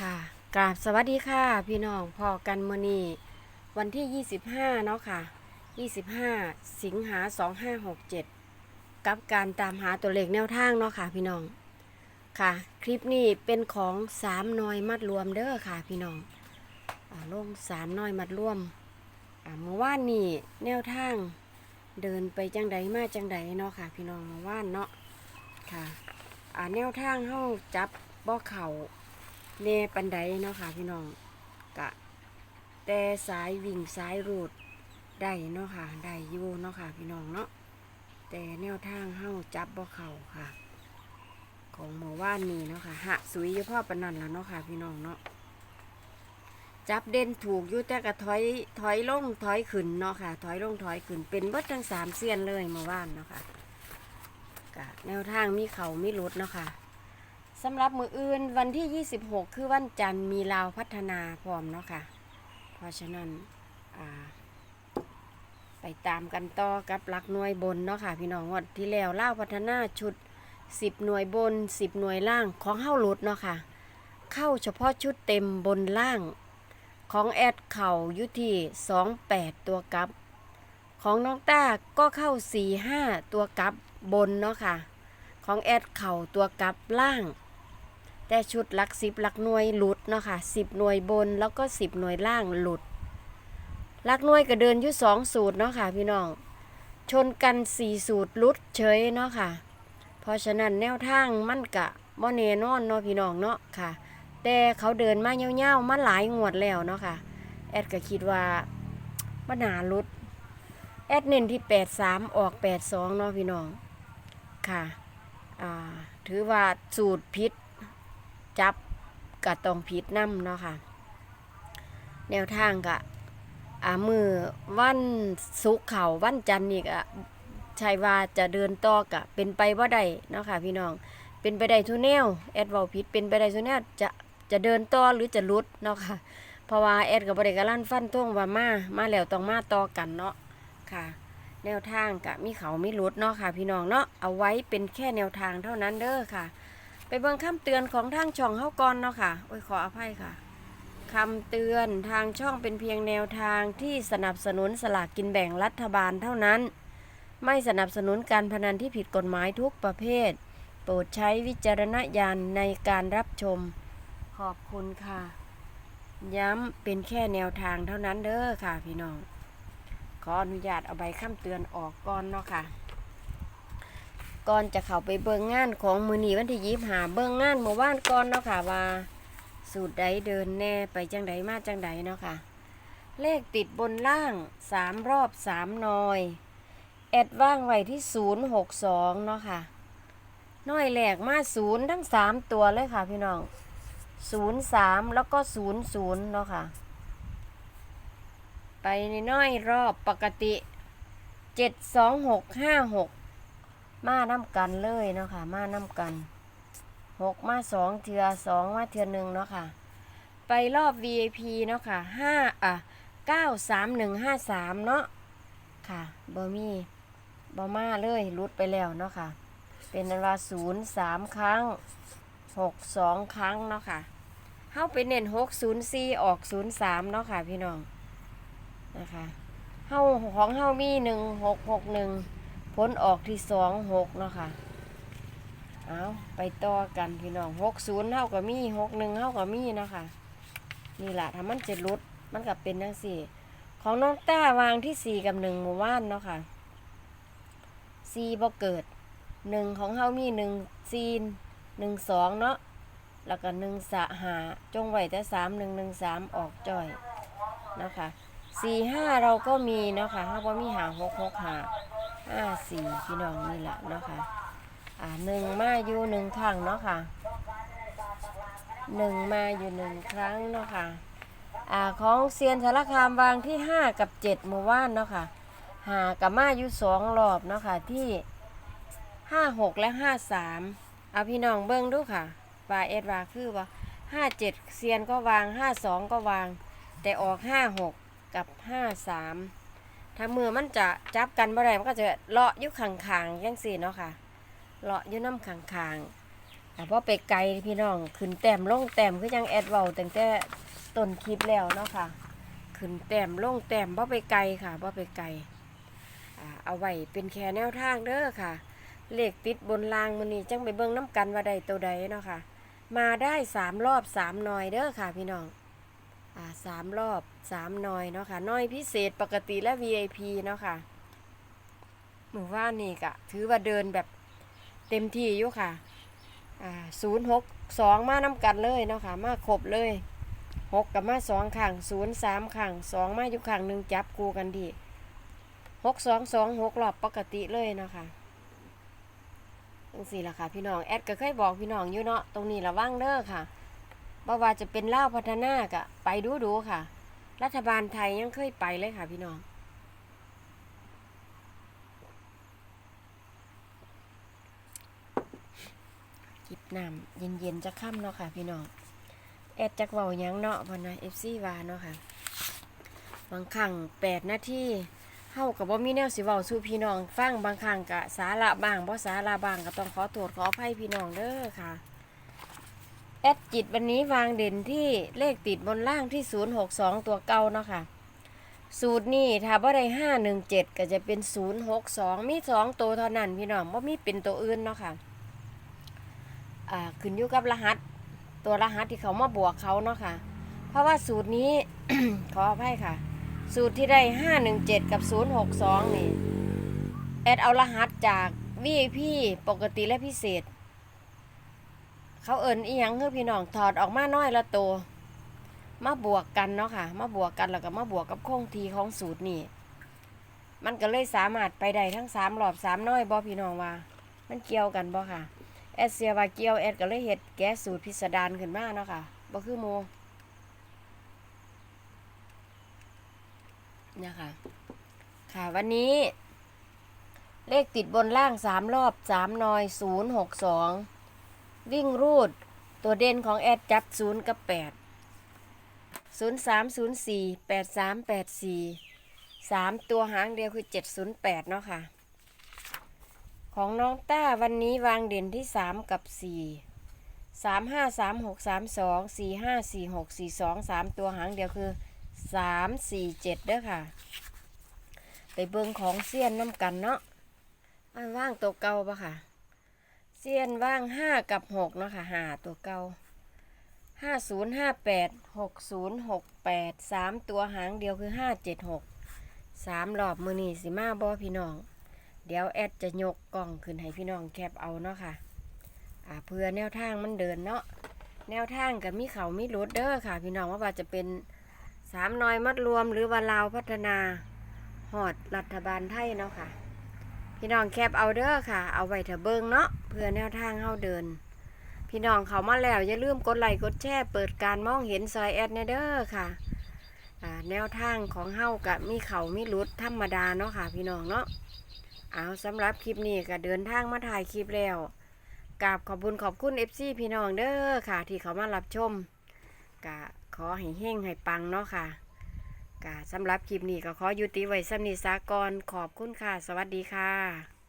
ค่ะกราบสวัสดีค่ะพี่น้องพอกันมือนีวันที่ 25 เนาะค่ะ 25 สิงหา 2567 กับการตามหาตัวเลขแนวทางเนาะค่ะพี่น้องค่ะ คลิปนี้เป็นของสามน้อยมัดรวมเด้อค่ะพี่น้องอ่าลงสามน้อยมัดรวมเมื่อวานนี่แนวทางเดินไปจังใดมาจังใดเนาะค่ะ พี่น้องเมื่อวานเนาะค่ะแนวทางเฮาจับบ่อเข่า เน่ปันไดเนาะค่ะพี่น้องกะแต่สายวิ่งสายรูดได้เนาะค่ะได้อยู่เนาะค่ะพี่น้องเนาะแต่แนวทางเฮาจับบ่เข่าค่ะ ของหมู่ว่านนี้เนาะค่ะหะสุยอยู่พ่อปนนันแล้วเนาะค่ะพี่น้องเนาะจับเด่นถูกยู่แต่กะถอยถอยลงถอยขึ้นเนาะค่ะ ถอยลงถอยขึ้นเป็นเบิดทั้งสามเสี้ยนเลยหมาว่านเนาะค่ะกะแนวทางมีเขามีรุดเนาะค่ะ สำหรับมืออื่นวันที่ 26 คือวันจันทร์มีลาวพัฒนาพร้อมเนาะค่ะ เพราะฉะนั้นไปตามกันต่อกับหลักหน่วยบนเนาะค่ะ พี่น้องวันที่แล้วลาวพัฒนาชุด 10 หน่วยบน 10 หน่วยล่างของเข้าหลุดเนาะค่ะ เข้าเฉพาะชุดเต็มบนล่าง ของแอดเข่ายุที่28 ตัวกับ ของน้องต้าก็เข้า 45 ตัวกับบนเนาะค่ะของแอดเข่าตัวกับล่าง แต่ชุดหลักสิบหลักหน่วยหลุดเนาะค่ะสิบหน่วยบนแล้วก็สิบหน่วยล่างหลุดหลักหน่วยก็เดินอยู่สองสูตรเนาะค่ะพี่น้องชนกันสี่สูตรหลุดเฉยเนาะค่ะ เพราะฉะนั้นแนวทางมั่นกะบ่แน่นอนเนาะพี่น้องเนาะค่ะ แต่เขาเดินมาเงาวๆมาหลายงวดแล้วเนาะค่ะ แอดก็คิดว่ามันหนาลุด แอดเน้นที่ 83 ออก 82เนาะพี่น้อง ค่ะ อ่า ถือว่าสูตรพิษ จับกะต้องพิษน้ำเนาะค่ะ แนวทางกะอ่ามือวันศุกเขาวันจันทร์นี่กะใช่ว่าจะเดินต่อกะเป็นไปว่าได้เนาะค่ะพี่น้องเป็นไปได้ทุกแนวแอดเว้าผิดเป็นไปได้ทุกแนวจะจะเดินต่อหรือจะลุดเนาะค่ะ เพราะว่าแอดกับบริการลั่นฟันท่วงว่ามามาแล้วต้องมาต่อกันเนาะค่ะ แนวทางกะมีเขาไมีรุดเนาะค่ะ พี่น้องเนาะเอาไว้เป็นแค่แนวทางเท่านั้นเด้อค่ะ ไปเบิ่งคำเตือนของทางช่องเฮาก่อนเนาะค่ะ โอ้ยขออภัยค่ะคำเตือนทางช่องเป็นเพียงแนวทางที่สนับสนุนสลากกินแบ่งรัฐบาลเท่านั้น ไม่สนับสนุนการพนันที่ผิดกฎหมายทุกประเภท โปรดใช้วิจารณญาณในการรับชม ขอบคุณค่ะ ย้ำเป็นแค่แนวทางเท่านั้นเด้อค่ะพี่น้อง ขออนุญาตเอาใบคำเตือนออกก่อนเนาะค่ะ ก่อนจะเข้าไปเบิ่งงานของมือนีวันที่ยิบหาเบิ่งงานเมื่อวานก่อนเนาะค่ะว่าสูตรใดเดินแน่ไปจังใดมาจังใดเนาะค่ะ เลขติดบนล่างสามรอบสามนอย แอดว่างไว้ที่ศูนย์หกสองเนาะค่ะน้อยแหลกมาศูนย์ทั้งสามตัวเลยค่ะพี่น้องศูนย์สามแล้วก็ศูนย์ศูนย์เนาะค่ะ ไปในน้อยรอบปกติเจ็ดสองหกห้าหก มาน้ำกันเลยเนาะค่ะ มาน้ำกันหกมาสองเทือสองมาเทือหนึ่งเนาะค่ะ ไปรอบ VIP เนาะค่ะห้าอะเก้าสามหนึ่งห้าสามเนาะค่ะบอมี่บอมาเลยรุดไปแล้วเนาะค่ะ เป็นอันว่าศูนย์สามครั้งหกสองครั้งเนาะค่ะเข้าไปเน้นหกศูนย์สี่ออกศูนย์สามเนาะค่ะพี่น้องนะคะเฮาของเฮามีหนึ่งหกหกหนึ่ง ผลออกที่สองหกเนาะค่ะ เอาไปต่อกันพี่น้องหกศูนย์เท่ากับมีหกหนึ่งเท่ากับมีเนาะค่ะ นี่แหละถ้ามันจะลดมันกับเป็นทั้งสี่ ของน้องต้าวางที่สี่กับหนึ่งหมู่บ้านเนาะค่ะสี่บ่เกิดหนึ่งของเฮามีหนึ่งซีนหนึ่งสองเนาะแล้วก็หนึ่งสะหาจงไหวแต่สามหนึ่งหนึ่งสามออกจ่อยเนาะคะสี่ห้าเราก็มีเนาะค่ะถ้าว่มีหาหกหกหา ห้าสี่พี่น้องนี่แหละเนาะค่ะอ่าหนึ่งมาอยู่หนึ่งครั้งเนาะค่ะหนึ่งมาอยู่หนึ่งครั้งเนาะค่ะอ่าของเซียนสารคามวางที่ห้ากับเจ็ดหมู่ว่านเนาะค่ะหากับมาอยู่สองรอบเนาะค่ะที่ห้าหกและห้าสามเอาพี่น้องเบิ้งดูค่ะว่าเอ็ดว่าคือว่าห้าเจ็ดเซียนก็วางห้าสองก็วาง แต่ออกห้าหกกับห้าสาม ถ้ามือมันจะจับกันบ่ได้มันก็จะเลาะอยู่ข้างๆยังสี่เนาะค่ะ เลาะอยู่น้ำข้างๆแต่พอไปไกลพี่น้องขึ้นแต้มลงแต้มคือยังแอดเว้าตั้งแต่ต้นคลิปแล้วเนาะค่ะ ขึ้นแต้มลงแต้มบ่ไปไกลค่ะบ่ไปไกลเอาไว้เป็นแค่แนวทางเด้อค่ะ เลขติดบนรางมันนี่จังไปเบิ่งน้ำกันว่าใดตัวใดเนาะค่ะ มาได้สามรอบสามหน่อยเด้อค่ะพี่น้อง อ่าสามรอบสามหน่อยเนาะค่ะหน่อยพิเศษปกติและ VIP เนาะค่ะหมู่ว่านี่กะถือว่าเดินแบบเต็มที่อยู่ค่ะอ่าศูนย์หกสองมาน้ำกันเลยเนาะค่ะมาครบเลยหกกับมาสองขังศูนย์สามขังสองมาอยู่ขังหนึ่งจับกูกันดีหกสองสองหกรอบปกติเลยเนาะค่ะจังสี่ละค่ะพี่น้องแอดก็เคยบอกพี่น้องอยู่เนาะตรงนี้ระวังเด้อค่ะ บ่ว่าจะเป็นเล่าวพัฒนากะไปดูดูๆค่ะ รัฐบาลไทยยังเคยไปเลยค่ะพี่น้อง จิบน้ำเย็นๆจะค่ำเนาะค่ะพี่น้อง แอดจักเว้ายังเนาะพอนะเอฟซีวาเนาะค่ะ บางครั้งแปดนาทีเฮากับบ่มีแนวสิเว้าสู่พี่น้อง ฟังบางครั้งก็สาระบ้างบ่สาระบ้างก็ต้องขอโทษขออภัยพี่น้องเด้อค่ะ แอดจิตวันนี้วางเด่นที่เลขติดบนล่างที่ 062 ตัวเก่าเนาะค่ะ สูตรนี้ถ้าบ่ได้517 ก็จะเป็น 062 มี 2 ตัวเท่านั้นพี่น้องบ่มีเป็นตัวอื่นเนาะค่ะ อ่า ขึ้นอยู่กับรหัส ตัวรหัสที่เขามาบวกเขาเนาะค่ะ เพราะว่าสูตรนี้ ขออภัยค่ะ สูตรที่ได้ 517 กับ 062 นี่ แอดเอารหัสจาก VIP ปกติและพิเศษ เขาเอิญอีหยังคือพี่น้องถอดออกมาน้อยละตัวมาบวกกันเนาะค่ะ มาบวกกันแล้วก็มาบวกกับโค้งทีของสูตรนี่มันก็เลยสามารถไปได้ทั้งสามรอบสามน้อยบอพี่น้องว่า มันเกี่ยวกันบ่ค่ะแอดเสียว่าเกี่ยวแอดก็เลยเฮ็ดแก้สูตรพิสดารขึ้นมาเนาะค่ะบ่คือโมเนี่ยค่ะ ค่ะวันนี้ เลขติดบนล่างสามรอบสามนอยศูนย์หกสอง วิ่งรูด ตัวเด่นของแอดจับศูนย์กับแปดศูนย์สามศูนย์สี่แปดสามแปดสี่สามตัวหางเดียวคือเจ็ดศูนย์แปดเนาะค่ะ ของน้องต้าวันนี้วางเด่นที่สามกับสี่สามห้าสามหกสามสองสี่ห้าสี่หกสี่สองสามตัวหางเดียวคือสามสี่เจ็ดเด้อค่ะ ไปเบิ่งของเซียนน้ำกันเนาะว่างตัวเก่าปะค่ะ เซียนว่างห้ากับหกเนาะค่ะหาตัวเก่าห้าศูนย์ห้าแปดหกศูนย์หกแปดสามตัวหางเดียวคือห้าเจ็ดหกสามรอบมือนี่สิมาบอพี่น้อง เดี๋ยวแอดจะยกกล้องขึ้นให้พี่น้องแคปเอาเนาะค่ะอ่าเพื่อแนวทางมันเดินเนาะแนวทางกับมีเขามีรถเด้อค่ะ พี่น้องว่าว่าจะเป็นสามน้อยมัดรวมหรือว่าลาวพัฒนาหอดรัฐบาลไทยเนาะค่ะ พี่น้องแคปเอาเด้อค่ะ เอาไว้เถอะเบิงเนาะเพื่อแนวทางเฮาเดิน พี่น้องเขามาแล้วอย่าลืมกดไลค์กดแชร์เปิดการมองเห็นซอยแอดเนเด้อค่ะแนวทางของเฮากับมีเขามีรุดธรรมดาเนาะค่ะ พี่น้องเนาะเอาสำหรับคลิปนี้ก็เดินทางมาถ่ายคลิปแล้วกราบขอบคุญขอบคุณ FC พี่น้องเด้อค่ะ ที่เขามารับชมกะขอให้เฮงให้ปังเนาะค่ะ กะสำหรับคลิปนี้ก็ขอยุติไว้สำนีสากรขอบคุณค่ะ สวัสดีค่ะ